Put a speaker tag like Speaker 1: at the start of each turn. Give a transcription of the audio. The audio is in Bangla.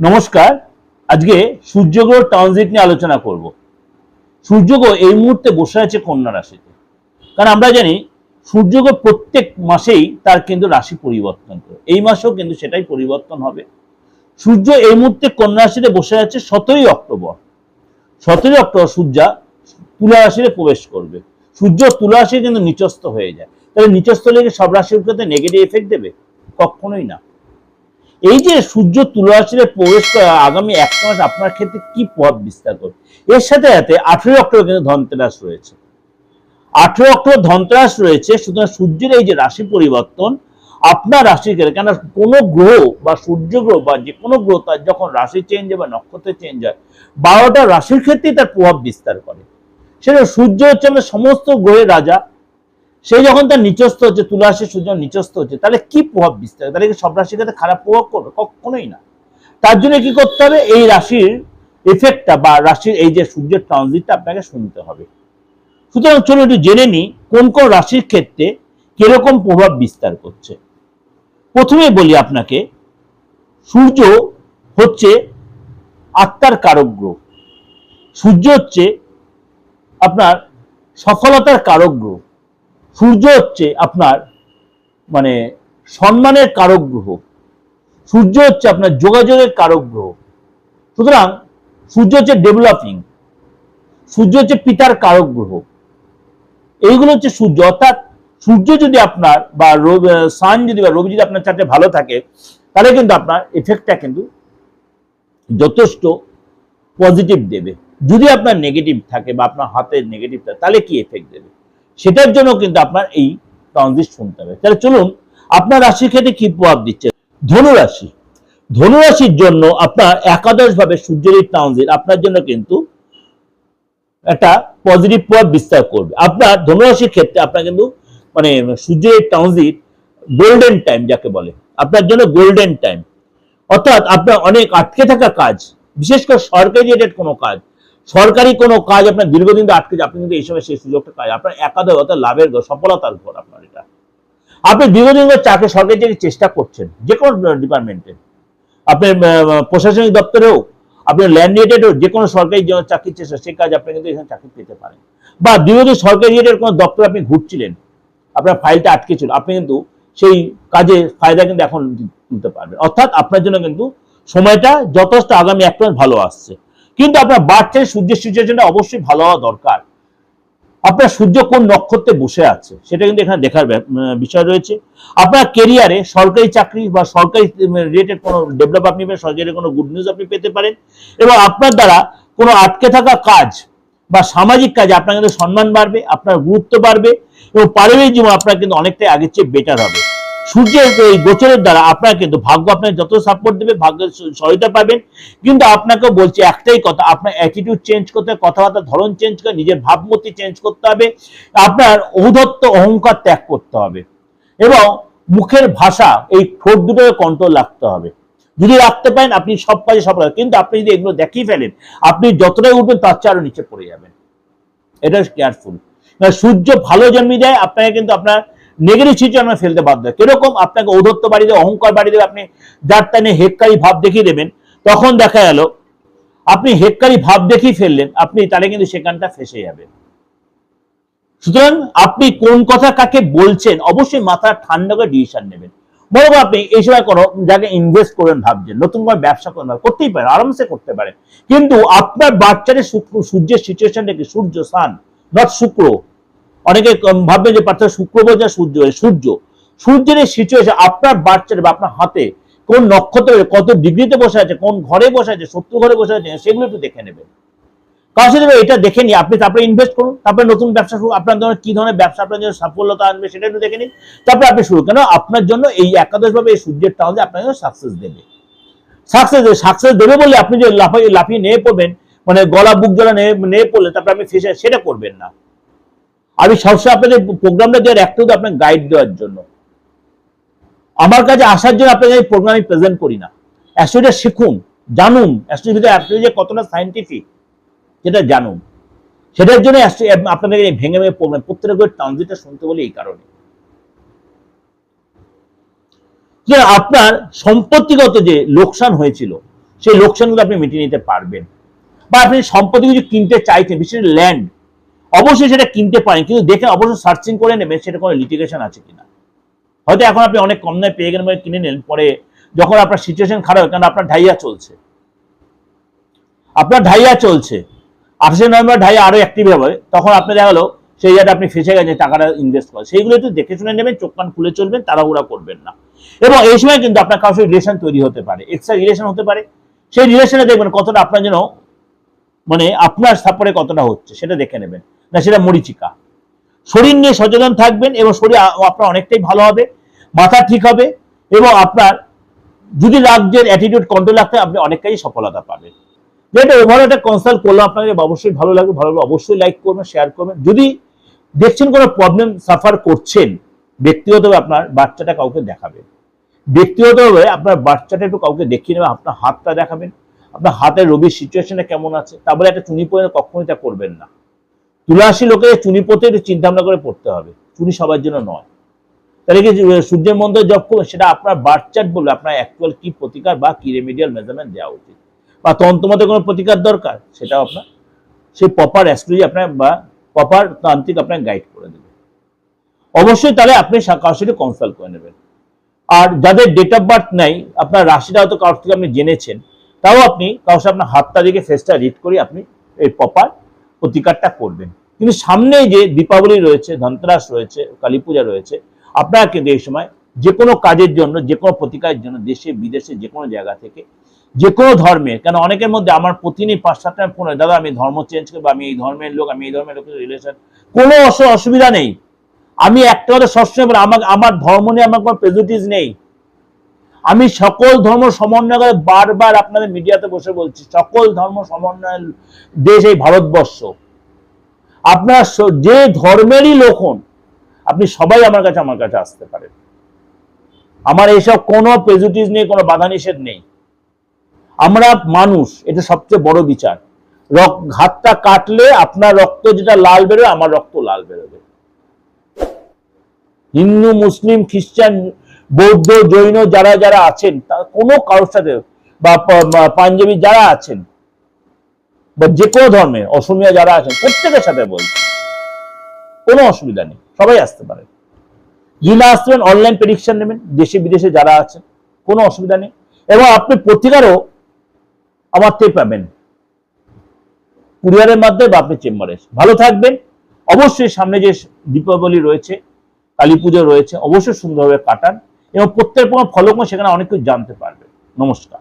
Speaker 1: নমস্কার, আজকে সূর্যগ্রহ ট্রানজিট নিয়ে আলোচনা করব। সূর্যগ্রহ এই মুহূর্তে বসে আছে কন্যা রাশিতে। কারণ আমরা জানি, সূর্যগ্রহ প্রত্যেক মাসেই তার কিন্তু রাশি পরিবর্তন করে। এই মাসেও কিন্তু সেটাই পরিবর্তন হবে। সূর্য এই মুহূর্তে কন্যা রাশিতে বসে আছে সতেরোই অক্টোবর। সতেরোই অক্টোবর সূর্যা তুলা রাশিতে প্রবেশ করবে। সূর্য তুলা রাশি কিন্তু নিচস্থ হয়ে যায়। তাহলে নিচস্থ লেগে সব রাশির ক্ষেত্রে নেগেটিভ এফেক্ট দেবে? কখনোই না। এই যে সূর্য তুলা রাশিতে প্রবেশ করে আগামী এক মাস আপনার ক্ষেত্রে কি প্রভাব বিস্তার করবে? এর সাথে সাথে আঠেরোই অক্টোবর কিন্তু ধনতেরাস রয়েছে। আঠেরো অক্টোবর ধনতেরাস রয়েছে, সুতরাং সূর্যের এই যে রাশি পরিবর্তন, আপনার রাশি কেন কেন কোনো গ্রহ বা সূর্য গ্রহ বা যে কোনো গ্রহ তার যখন রাশি চেঞ্জ হয় বা নক্ষত্র চেঞ্জ হয়, বারোটা রাশির ক্ষেত্রেই তার প্রভাব বিস্তার করে। সেটা সূর্য হচ্ছে আমাদের সমস্ত গ্রহের রাজা সে যখন তার নিচস্থ হচ্ছে তুলা রাশি সূর্য নিচস্থ হচ্ছে, তাহলে কি প্রভাব বিস্তার তাহলে সব রাশির ক্ষেত্রে খারাপ প্রভাব করবে? কখনোই না। তার জন্য কি করতে হবে? এই রাশির এফেক্টটা বা রাশির এই যে সূর্যের ট্রানজিটটা আপনাকে শুনতে হবে। সুতরাং চলুন একটু জেনে নিই, কোন কোন রাশির ক্ষেত্রে কীরকম প্রভাব বিস্তার করছে? প্রথমে বলি আপনাকে, সূর্য হচ্ছে আত্মার কারক গ্রহ। সূর্য হচ্ছে আপনার সফলতার কারক গ্রহ। সূর্য হচ্ছে আপনার মানে সম্মানের কারক গ্রহ। সূর্য হচ্ছে আপনার যোগাযোগের কারক গ্রহ। সুতরাং সূর্য হচ্ছে ডেভেলপিং সূর্য হচ্ছে পিতার কারক গ্রহ। এইগুলো হচ্ছে সূর্য। অর্থাৎ সূর্য যদি আপনার বা সান যদি বা রবি যদি আপনার চারটে ভালো থাকে, তাহলে কিন্তু আপনার এফেক্টটা কিন্তু যথেষ্ট পজিটিভ দেবে। যদি আপনার নেগেটিভ থাকে বা আপনার হাতের নেগেটিভ থাকে, তাহলে কি এফেক্ট দেবে? সেটার জন্য কিন্তু আপনার এই ট্রানজিট শুনতে হবে। তাহলে চলুন, আপনার রাশির ক্ষেত্রে কি প্রভাব দিচ্ছে? ধনুরাশি। ধনুরাশির জন্য আপনার একাদশ ভাবে সূর্যের ট্রানজিট আপনার জন্য কিন্তু একটা পজিটিভ প্রভাব বিস্তার করবে। আপনার ধনুরাশির ক্ষেত্রে আপনার কিন্তু মানে সূর্যের ট্রানজিট গোল্ডেন টাইম যাকে বলে, আপনার জন্য গোল্ডেন টাইম অর্থাৎ আপনার অনেক আটকে থাকা কাজ, বিশেষ করে সরকারি রিলেটেড কোনো কাজ সরকারি কোনো কাজ আপনার দীর্ঘদিন ধরে আটকে আপনি কিন্তু এই সময় সেই সুযোগটা কাজ আপনার একাদশ অর্থাৎ লাভের সফলতার ঘর আপনার এটা। আপনি দীর্ঘদিন ধরে চাকরি, সরকারি চাকরি চেষ্টা করছেন যে কোনো ডিপার্টমেন্টে আপনার প্রশাসনিক দপ্তরে হোক আপনার ল্যান্ড রিলেটেড হোক যে কোনো সরকারি চাকরির চেষ্টা সেই কাজ আপনি কিন্তু এখানে চাকরি পেতে পারেন। বা দীর্ঘদিন সরকারি রিলেটেড কোনো দপ্তরে আপনি ঘুরছিলেন, আপনার ফাইলটা আটকে ছিল, আপনি কিন্তু সেই কাজে ফায়দা কিন্তু এখন তুলতে পারবেন। অর্থাৎ আপনার জন্য কিন্তু সময়টা যথেষ্ট আগামী এক মাস ভালো আসছে। কিন্তু আপনার বাচ্চার সূর্যের সিচুয়েশনটা অবশ্যই ভালো হওয়া দরকার। আপনার সূর্য কোন নক্ষত্রে বসে আছে, সেটা কিন্তু এখানে দেখার বিষয় রয়েছে। আপনার কেরিয়ারে সরকারি চাকরি বা সরকারি রিলেটেড কোনো ডেভেলপ আপনি সরকারি কোনো গুড নিউজ আপনি পেতে পারেন এবং আপনার দ্বারা কোনো আটকে থাকা কাজ বা সামাজিক কাজে আপনার কিন্তু সম্মান বাড়বে, আপনার গুরুত্ব বাড়বে এবং পারিবারিক জীবন আপনার কিন্তু অনেকটাই আগের চেয়ে বেটার হবে। সূর্যের এই গোচরের দ্বারা আপনার কিন্তু ভাগ্য আপনার যত সাপোর্ট দেবে, ভাগ্যের সহায়তা পাবেন। কিন্তু আপনাকেও বলছি একটাই কথা, আপনার অ্যাটিটিউড চেঞ্জ করতে হবে কথাবার্তার ধরন চেঞ্জ করে, নিজের ভাবমূর্তি চেঞ্জ করতে হবে, আপনার ঔদত্ত অহংকার ত্যাগ করতে হবে এবং মুখের ভাষা, এই ঠোঁট দুটোকে কন্ট্রোল রাখতে হবে। যদি রাখতে পারেন, আপনি সব কাজে সফল। কিন্তু আপনি যদি এগুলো দেখিয়ে ফেলেন, আপনি যতটাই উঠবেন, তার চেয়ে আরও নিচে পড়ে যাবেন। এটা কেয়ারফুল সূর্য ভালো জন্মি দেয়, আপনাকে কিন্তু আপনার নেগেটিভ সিচুয়েশনে ফেলতে বাধ্য হয়। কীরকম? আপনাকে ঔদত্ত বাড়ি দেবে, অহংকার বাড়ি দেবে, আপনি যার টানে হেক্কারি ভাব দেখিয়ে দেবেন, তখন দেখা গেল, আপনি হেক্কারি ভাব দেখিয়ে ফেললেন, আপনি তাহলে কিন্তু সেখানটা ফেসে যাবেন। সুতরাং আপনি কোন কথা কাকে বলছেন, অবশ্যই মাথা ঠান্ডা করে ডিসিশন নেবেন। করুন আপনি এই সময় কোনো জায়গায় ইনভেস্ট করবেন ভাবছেন, নতুন করে ব্যবসা করেন, করতেই পারেন, আরামসে করতে পারেন। কিন্তু আপনার বাচ্চাদের শুক্র, সূর্যের সিচুয়েশনটা কি সূর্য সান নট শুক্র অনেকে কম ভাববে যে পার্থক্য শুক্র বলছে সূর্য সূর্য। সূর্যের এই সিচুয়েশন আপনার বাচ্চার বা আপনার হাতে কোন নক্ষত্রে, কত ডিগ্রিতে বসে আছে, কোন ঘরে বসে আছে শত্রু ঘরে বসে আছে, সেগুলো একটু দেখে নেবেন। কারণ সেটা এটা দেখে নিয়ে আপনি তারপরে ইনভেস্ট করুন, তারপরে নতুন ব্যবসা শুরু, আপনার ধরনের কি ধরনের ব্যবসা, আপনার জন্য সাফল্যতা আনবে, সেটা একটু দেখে নিন। তারপরে আপনি শুরু, কেন আপনার জন্য এই একাদশ ভাবে এই সূর্যের টাউনে আপনার জন্য সাকসেস দেবে। সাকসেস সাকসেস দেবে বলে আপনি যে লাফিয়ে লাফিয়ে নিয়ে পড়বেন মানে গলা, বুক জলা নিয়ে নিয়ে পড়লে তারপরে আপনি ফেসে, সেটা করবেন না। আমি সবসময় আপনাদের প্রোগ্রামটা দেওয়ার একটু আপনার গাইড দেওয়ার জন্য। আমার কাছে আসার জন্য আপনাদের এই প্রোগ্রাম আমি প্রেজেন্ট করি না। অ্যাস্ট্রোলজিটা শিখুন, জানুন। অ্যাস্ট্রোলজি অ্যাস্ট্রোলজি কতটা সাইন্টিফিক সেটা জানুন। সেটার জন্য অ্যাস্ট্রো- আপনাদের এই ভেঙে ভেঙে প্রোগ্রাম প্রত্যেকটা করে ট্রানজিটটা শুনতে বলি এই কারণে। আপনার সম্পত্তিগত যে লোকসান হয়েছিল, সেই লোকসানগুলো আপনি মিটিয়ে নিতে পারবেন। বা আপনি সম্পত্তি কিছু কিনতে চাইছেন, বিশেষ ল্যান্ড অবশ্যই সেটা কিনতে পারেন, কিন্তু দেখে অবশ্যই সার্চিং করে নেবেন সেটা কোনো লিটিগেশন আছে কিনা। হয়তো এখন আপনি অনেক কম দামে পেয়ে গেলেন কিনে নিলেন পরে যখন আপনার সিচুয়েশন খারাপ কারণ আপনার ঢাইয়া চলছে। আপনার ঢাইয়া চলছে। আঠাশে নভেম্বর ঢাইয়া আরও অ্যাক্টিভ হবে, তখন আপনি দেখা গেলো, সেই জায়গাটা আপনি ফেসে গেছেন, টাকাটা ইনভেস্ট করে সেইগুলো একটু দেখে শুনে নেবেন, চোখ কান খুলে চলবেন, তাড়াহুড়া করবেন না। এবং এই সময় কিন্তু আপনার কারোর রিলেশন তৈরি হতে পারে এক্সট্রা রিলেশন হতে পারে। সেই রিলেশনে দেখবেন কতটা আপনার জন্য মানে আপনার সাপোর্টে কতটা হচ্ছে, সেটা দেখে নেবেন। না, সেটা মরিচিকা। শরীর নিয়ে সচেতন থাকবেন এবং শরীর আপনার অনেকটাই ভালো হবে, মাথা ঠিক হবে এবং আপনার যদি রাজ্যের অ্যাটিটিউড কন্ট্রোল রাখতে আপনি অনেকটাই সফলতা পাবেন। যেটা ওভারঅল একটা কনসাল্ট করলাম আপনাকে অবশ্যই ভালো লাগবে ভালো লাগবে অবশ্যই লাইক করবেন শেয়ার করবেন। যদি দেখছেন কোনো প্রবলেম সাফার করছেন, ব্যক্তিগতভাবে আপনার বাচ্চাটা কাউকে দেখাবেন। ব্যক্তিগতভাবে আপনার বাচ্চাটা একটু কাউকে দেখিয়ে নেবেন, আপনার হাতটা দেখাবেন। আপনার হাতের রবির সিচুয়েশনে কেমন আছে তারপরে একটা চুনি পরে কখনোই তা করবেন না। তুলাসী লোকের চুনি পড়তে একটু চিন্তা ভাবনা করে পড়তে হবে। চুনি সবার জন্য নয়। তাহলে কি সূর্যের মন্ত্র জপ করবেন সেটা আপনার বার্থ চার্ট বলবে, আপনার অ্যাকচুয়াল কি প্রতিকার বা কি রেমিডিয়াল মেজারমেন্ট দেওয়া উচিত। বা তন্ত্রমতে কোনো প্রতিকার দরকার, সেটাও আপনার, সেই প্রপার অ্যাস্ট্রোলজি আপনার বা প্রপার তান্ত্রিক আপনার গাইড করে দেবে। অবশ্যই তাহলে আপনি কারোর সাথে কনসাল্ট করে নেবেন। আর যাদের ডেট অফ বার্থ নেই, আপনার রাশিটা হয়তো কারোর থেকে আপনি জেনেছেন, তাও আপনি, কারোর সাথে আপনার হাতটা দিকে ফেসটা রিড করে আপনি এই প্রপার প্রতিকারটা করবেন। কিন্তু সামনেই যে দীপাবলি রয়েছে, ধনতেরাস রয়েছে, কালী পূজা রয়েছে, আপনারা কিন্তু এই সময় যে কোনো কাজের জন্য যে কোনো প্রতিকারের জন্য দেশে, বিদেশে যে কোনো জায়গা থেকে যে কোনো ধর্মের কেন অনেকের মধ্যে আমার প্রতিদিনই পাঁচ সাতটা ফোন দাদা, আমি ধর্ম চেঞ্জ করব, আমি এই ধর্মের লোক, আমি এই ধর্মের লোকের রিলেশন কোনো অস- অসুবিধা নেই। আমি একটা কথা সবসময় আমার আমার ধর্ম নিয়ে আমার কোনো প্রেজুটিস নেই। আমি সকল ধর্ম সমন্বয় বারবার আপনাদের মিডিয়াতে বসে বলছি, সকল ধর্ম সমন্বয়ের দেশ এই ভারতবর্ষ। আপনার যে ধর্মেরই লোক আপনি সবাই আমার কাছে আমার কাছে আসতে পারেন। আমার এইসব কোনো প্রেজুটিস নেই, কোনো বাধা নিষেধ নেই। আমরা মানুষ, এটা সবচেয়ে বড় বিচার। হাতটা কাটলে আপনার রক্ত যেটা লাল বেরোবে আমার রক্ত লাল বেরোবে। হিন্দু, মুসলিম, খ্রিস্টান বৌদ্ধ, জৈন যারা যারা আছেন, তার কোনো কারোর সাথে বা পাঞ্জাবি যারা আছেন, বা যে কোনো ধর্মের অসমিয়া যারা আছেন, প্রত্যেকের সাথে বলছি কোনো অসুবিধা নেই, সবাই আসতে পারে। যদি না আসতে পারেন অনলাইন প্রেডিকশন নেবেন, দেশে বিদেশে যারা আছেন, কোনো অসুবিধা নেই। এবং আপনি প্রতিকারও আমার থেকে পাবেন। কুরিয়ারের মাধ্যমে বা আপনি চেম্বারে ভালো থাকবেন। অবশ্যই সামনে যে দীপাবলি রয়েছে, কালী পুজো রয়েছে, অবশ্যই সুন্দরভাবে কাটান। এবং প্রত্যেক ফলক সেখানে অনেক কিছু জানতে পারবে। নমস্কার।